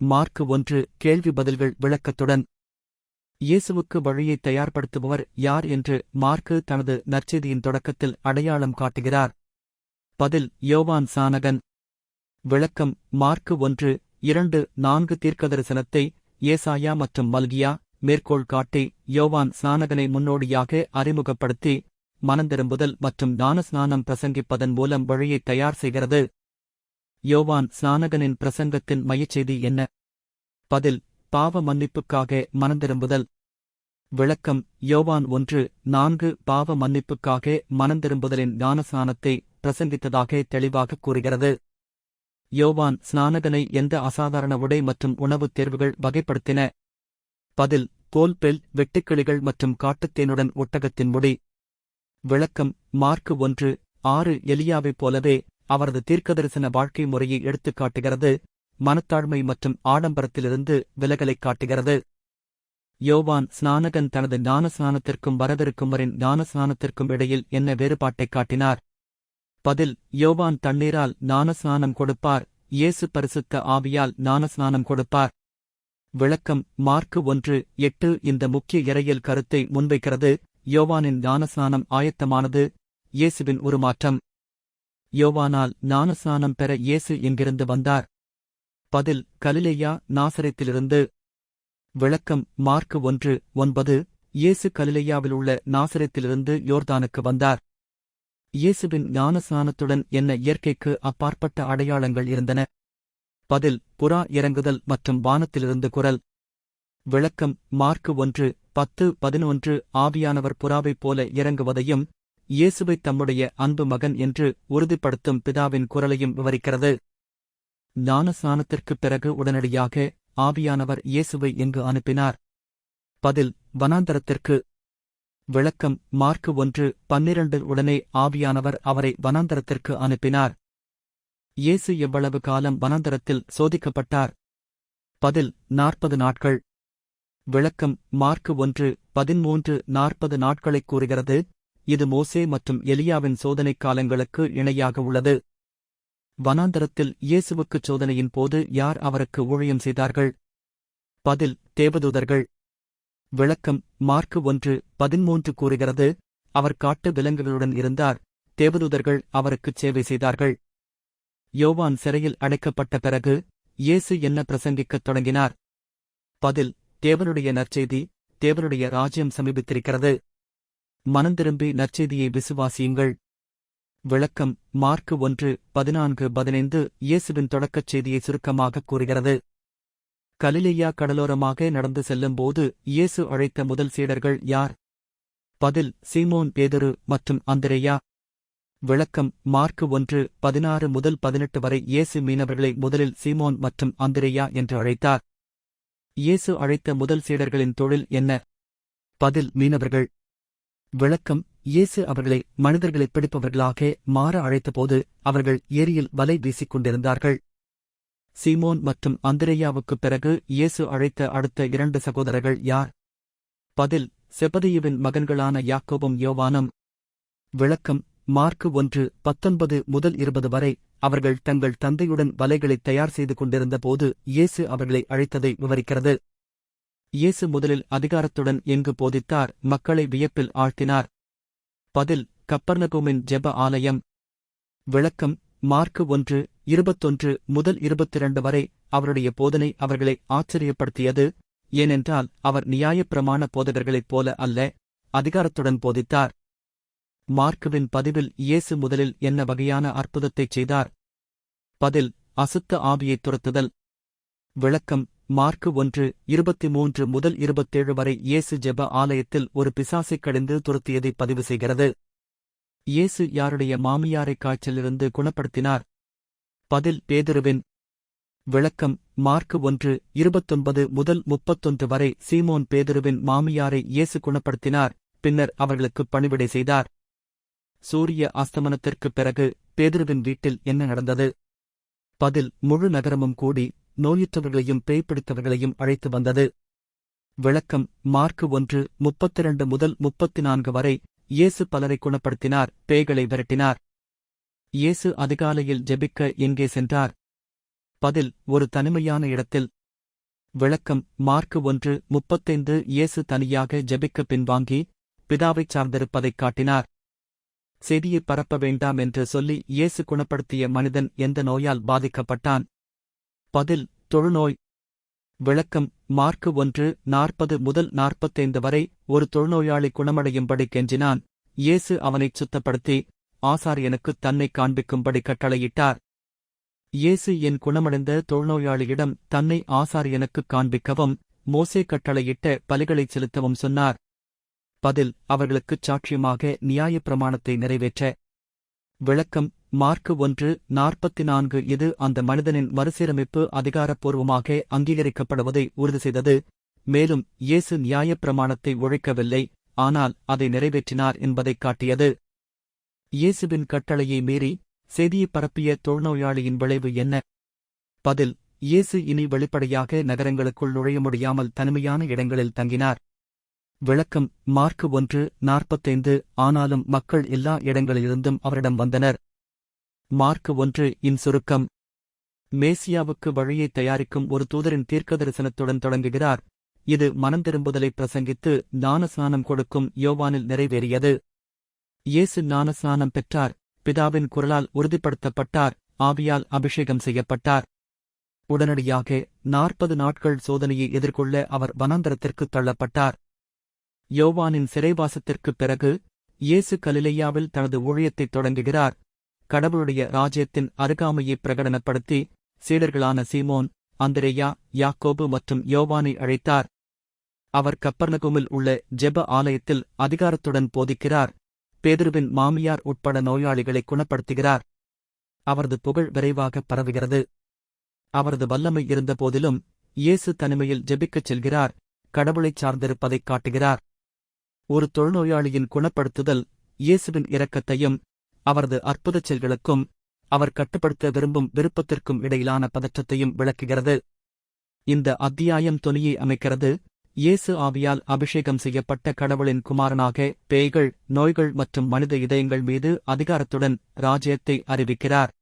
Mark ஒன்று கேள்வி பதில்கள் விளக்கத்துடன். இயேசுவுக்கு வழியை தயார்படுத்துபவர் யார் என்று மார்க்கு தனது நற்செய்தியின் தொடக்கத்தில் அடையாளம் காட்டுகிறார். பதில் யோவான் சானகன். விளக்கம் மார்க்கு ஒன்று இரண்டு நான்கு தீர்க்கதரிசனத்தை ஏசாயா மற்றும் மல்கியா மேற்கோள் காட்டி யோவான் ஸ்நானகனை முன்னோடியாக அறிமுகப்படுத்தி மனந்திரும்புதல் மற்றும் ஞானஸ்நானம் பிரசங்கிப்பதன் மூலம் வழியை தயார் செய்கிறது. யோவான் ஸ்நானகனின் பிரசங்கத்தின் மையச்செய்தி என்ன? பதில் பாவ மன்னிப்புக்காக மனந்திரும்புதல். விளக்கம் யோவான் ஒன்று நான்கு பாவ மன்னிப்புக்காக மனந்திரும்புதலின் ஞானஸ்நானத்தை பிரசங்கித்ததாக தெளிவாக கூறுகிறது. யோவான் ஸ்நானகனை எந்த அசாதாரண உடை மற்றும் உணவுத் தேர்வுகள் வகைப்படுத்தின? பதில் கோல்பெல் வெட்டுக்கிளிகள் மற்றும் காட்டுத்தேனுடன் ஒட்டகத்தின் முடி. விளக்கம் மார்க்கு ஒன்று ஆறு எலியாவைப் போலவே அவரது தீர்க்கதரிசன வாழ்க்கை முறையை எடுத்துக் காட்டுகிறது மனத்தாழ்மை மற்றும் ஆடம்பரத்திலிருந்து விலகலைக் காட்டுகிறது. யோவான் ஸ்நானகன் தனது ஞானஸ்நானத்திற்கும் வரவிருக்குமரின் ஞானஸ்நானத்திற்கும் இடையில் என்ன வேறுபாட்டைக் காட்டினார்? பதில் யோவான் தண்ணீரால் ஞானஸ்நானம் கொடுப்பார் இயேசு பரிசுத்த ஆவியால் ஞானஸ்நானம் கொடுப்பார். விளக்கம் மார்க்கு ஒன்று எட்டு இந்த முக்கிய இறையல் கருத்தை முன்வைக்கிறது. யோவானின் ஞானஸ்நானம் ஆயத்தமானது இயேசுவின் உருமாற்றம். யோவானால் ஞானஸ்நானம் பெற இயேசு எங்கிருந்து வந்தார்? பதில் கலிலேயா நாசரத்திலிருந்து. விளக்கம் மார்க்கு ஒன்று ஒன்பது. இயேசு கலிலேயாவிலுள்ள நாசரத்திலிருந்து யோர்தானுக்கு வந்தார். இயேசுவின் ஞானஸ்நானத்துடன் என்ன இயற்கைக்கு அப்பாற்பட்ட அடையாளங்கள் இருந்தன? பதில் புறா இறங்குதல் மற்றும் வானத்திலிருந்து குரல். விளக்கம் மார்க்கு ஒன்று பத்து பதினொன்று. ஆவியானவர் புறாவைப் போல இறங்குவதையும் இயேசுவைத் தம்முடைய அன்பு மகன் என்று உறுதிப்படுத்தும் பிதாவின் குரலையும் விவரிக்கிறது. ஞானஸ்நானத்திற்குப் பிறகு உடனடியாக ஆவியானவர் இயேசுவை எங்கு அனுப்பினார். பதில் வனாந்தரத்திற்கு. விளக்கம் மார்க்கு ஒன்று பன்னிரண்டு உடனே ஆவியானவர் அவரை வனாந்தரத்திற்கு அனுப்பினார். இயேசு எவ்வளவு காலம் வனாந்தரத்தில் சோதிக்கப்பட்டார்? பதில் நாற்பது நாட்கள். விளக்கம் மார்க்கு ஒன்று பதிமூன்று நாற்பது நாட்களைக் கூறுகிறது. இது மோசே மற்றும் எலியாவின் சோதனைக் காலங்களுக்கு இணையாக உள்ளது. வனாந்தரத்தில் இயேசுவுக்குச் சோதனையின் போது யார் அவருக்கு ஊழியம் செய்தார்கள்? பதில் தேவதூதர்கள். விளக்கம் மார்க்கு ஒன்று பதிமூன்று கூறுகிறது அவர் காட்டு விலங்குகளுடன் இருந்தார் தேவதூதர்கள் அவருக்குச் சேவை செய்தார்கள். யோவான் சிறையில் அடைக்கப்பட்ட பிறகு இயேசு என்ன பிரசங்கிக்கத் தொடங்கினார்? பதில் தேவனுடைய நற்செய்தி தேவனுடைய ராஜ்யம் சமீபித்திருக்கிறது. மனந்திரும்பி நற்செய்தியை விசுவாசியுங்கள். விளக்கம் மார்க்கு ஒன்று பதினான்கு பதினைந்து இயேசுவின் தொடக்கச் செய்தியை சுருக்கமாகக் கூறுகிறது. கலிலேயா கடலோரமாக நடந்து செல்லும்போது இயேசு அழைத்த முதல் சீடர்கள் யார்? பதில் சீமோன் பேதரு மற்றும் அந்திரேயா. விளக்கம் மார்க்கு ஒன்று பதினாறு முதல் பதினெட்டு வரை இயேசு மீனவர்களை முதலில் சீமோன் மற்றும் அந்திரேயா என்று அழைத்தார். இயேசு அழைத்த முதல் சீடர்களின் தொழில் என்ன? பதில் மீனவர்கள். விளக்கம் இயேசு அவர்களை மனிதர்களைப் பிடிப்பவர்களாக மாற அழைத்தபோது அவர்கள் ஏரியில் வலை வீசிக் கொண்டிருந்தார்கள் சீமோன் மற்றும் அந்திரேயாவுக்குப் பிறகு இயேசு அழைத்த அடுத்த இரண்டு சகோதரர்கள் யார்? பதில் செபதியுவின் மகன்களான யாக்கோபும் யோவானும். விளக்கம் மார்க்கு ஒன்று பத்தொன்பது முதல் இருபது வரை அவர்கள் தங்கள் தந்தையுடன் வலைகளை தயார் செய்து கொண்டிருந்தபோது இயேசு அவர்களை அழைத்ததை விவரிக்கிறது. இயேசு முதலில் அதிகாரத்துடன் எங்கு போதித்தார் மக்களை வியப்பில் ஆழ்த்தினார். பதில் கப்பர்னகோமின் ஜெப ஆலயம். விளக்கம் மார்க்கு ஒன்று இருபத்தொன்று முதல் இருபத்திரண்டு வரை அவருடைய போதனை அவர்களை ஆச்சரியப்படுத்தியது. ஏனென்றால் அவர் நியாயப்பிரமாண போதகர்களைப் போல அல்ல அதிகாரத்துடன் போதித்தார். மார்க்குவின் பதிவில் இயேசு முதலில் என்ன வகையான அற்புதத்தைச் செய்தார்? பதில் அசுத்த ஆவியைத் துரத்துதல். விளக்கம் மார்க்கு ஒன்று இருபத்தி மூன்று முதல் இருபத்தேழு வரை இயேசு ஜெப ஆலயத்தில் ஒரு பிசாசைக் கடிந்து துரத்தியதை பதிவு செய்கிறது. இயேசு யாருடைய மாமியாரைக் காய்ச்சலிருந்து குணப்படுத்தினார்? பதில் பேதுருவின் விளக்கம் மார்க்கு ஒன்று இருபத்தொன்பது முதல் முப்பத்தொன்று வரை சீமோன் பேதுருவின் மாமியாரை இயேசு குணப்படுத்தினார் பின்னர் அவர்களுக்கு பணிவிடை செய்தார். சூரிய அஸ்தமனத்திற்குப் பிறகு பேதுருவின் வீட்டில் என்ன நடந்தது? பதில் முழு நகரமும் கூடி நோயுற்றவர்களையும் பேய் பிடித்தவர்களையும் அழைத்து வந்தது. விளக்கம் மார்க்கு ஒன்று முப்பத்திரண்டு முதல் முப்பத்தி நான்கு வரை இயேசு பலரை குணப்படுத்தினார் பேய்களை விரட்டினார். இயேசு அதிகாலையில் ஜெபிக்க எங்கே சென்றார்? பதில் ஒரு தனிமையான இடத்தில். விளக்கம் மார்க்கு ஒன்று முப்பத்தைந்து இயேசு தனியாக ஜெபிக்க பின்வாங்கி பிதாவைச் சார்ந்திருப்பதைக் காட்டினார். செய்தியை பரப்ப வேண்டாம் என்று சொல்லி இயேசு குணப்படுத்திய மனிதன் எந்த நோயால் பாதிக்கப்பட்டான்? பதில் தொழுநோய். விளக்கம் மார்க்கு ஒன்று நாற்பது முதல் நாற்பத்தைந்து வரை ஒரு தொழுநோயாளி குணமடையும்படி கெஞ்சினான். இயேசு அவனைச் சுத்தப்படுத்தி ஆசாரியனுக்கு தன்னை காண்பிக்கும்படி கட்டளையிட்டார். இயேசு என் குணமடைந்த தொழுநோயாளியிடம் தன்னை ஆசாரியனுக்குக் காண்பிக்கவும் மோசே கட்டளையிட்ட பலிகளைச் செலுத்தவும் சொன்னார். பதில் அவர்களுக்குச் சாட்சியமாக நியாயப் பிரமாணத்தை நிறைவேற்ற. விளக்கம் மார்க்கு ஒன்று நாற்பத்தி நான்கு இது அந்த மனிதனின் மறுசீரமைப்பு அதிகாரப்பூர்வமாக அங்கீகரிக்கப்படுவதை உறுதி செய்தது. மேலும் இயேசு நியாயப் பிரமாணத்தை ஒழிக்கவில்லை ஆனால் அதை நிறைவேற்றினார் என்பதைக் காட்டியது. இயேசுவின் கட்டளையை மீறி செய்தியை பரப்பிய தொழுநோயாளியின் விளைவு என்ன? பதில் இயேசு இனி வெளிப்படையாக நகரங்களுக்குள் நுழைய முடியாமல் தனிமையான இடங்களில் தங்கினார். விளக்கம் மார்க்கு ஒன்று நாற்பத்தைந்து ஆனாலும் மக்கள் எல்லா இடங்களிலிருந்தும் அவரிடம் வந்தனர். மார்க் ஒன்று இன் சுருக்கம். மேசியாவுக்கு வழியை தயாரிக்கும் ஒரு தூதரின் தீர்க்க தரிசனத்துடன் தொடங்குகிறார். இது மனம் திரும்புதலை பிரசங்கித்து ஞானஸ்நானம் கொடுக்கும் யோவானில் நிறைவேறியது. இயேசு ஞானஸ்நானம் பெற்றார். பிதாவின் குரலால் உறுதிப்படுத்தப்பட்டார். ஆவியால் அபிஷேகம் செய்யப்பட்டார். உடனடியாக நாற்பது நாட்கள் சோதனையை எதிர்கொள்ள அவர் வனாந்தரத்திற்கு தள்ளப்பட்டார். யோவானின் சிறைவாசத்திற்குப் பிறகு இயேசு கலிலேயாவில் தனது ஊழியத்தைத் தொடங்குகிறார். கடவுளுடைய ராஜ்யத்தின் அருகாமையை பிரகடனப்படுத்தி சீடர்களான சீமோன் அந்திரேயா யாக்கோபு மற்றும் யோவானை அழைத்தார். அவர் கப்பர்னகுமில் உள்ள ஜெப ஆலயத்தில் அதிகாரத்துடன் போதிக்கிறார். பேதுருவின் மாமியார் உட்பட நோயாளிகளை குணப்படுத்துகிறார். அவரது புகழ் விரைவாக பரவுகிறது. அவரது வல்லமை இருந்தபோதிலும் இயேசு தனிமையில் ஜெபிக்கச் செல்கிறார் கடவுளைச் சார்ந்திருப்பதைக் காட்டுகிறார். ஒரு தொழுநோயாளியின் குணப்படுத்துதல் இயேசுவின் இரக்கத்தையும் அவரது அற்புதச் செயல்களுக்கும் அவர் கட்டுப்படுத்த விரும்பும் விருப்பத்திற்கும் இடையிலான பதற்றத்தையும் விளக்குகிறது. இந்த அத்தியாயம் தொனியை அமைக்கிறது. இயேசு ஆவியால் அபிஷேகம் செய்யப்பட்ட கடவுளின் குமாரனாக பேய்கள் நோய்கள் மற்றும் மனித இதயங்கள் மீது அதிகாரத்துடன் ராஜ்யத்தை அறிவிக்கிறார்.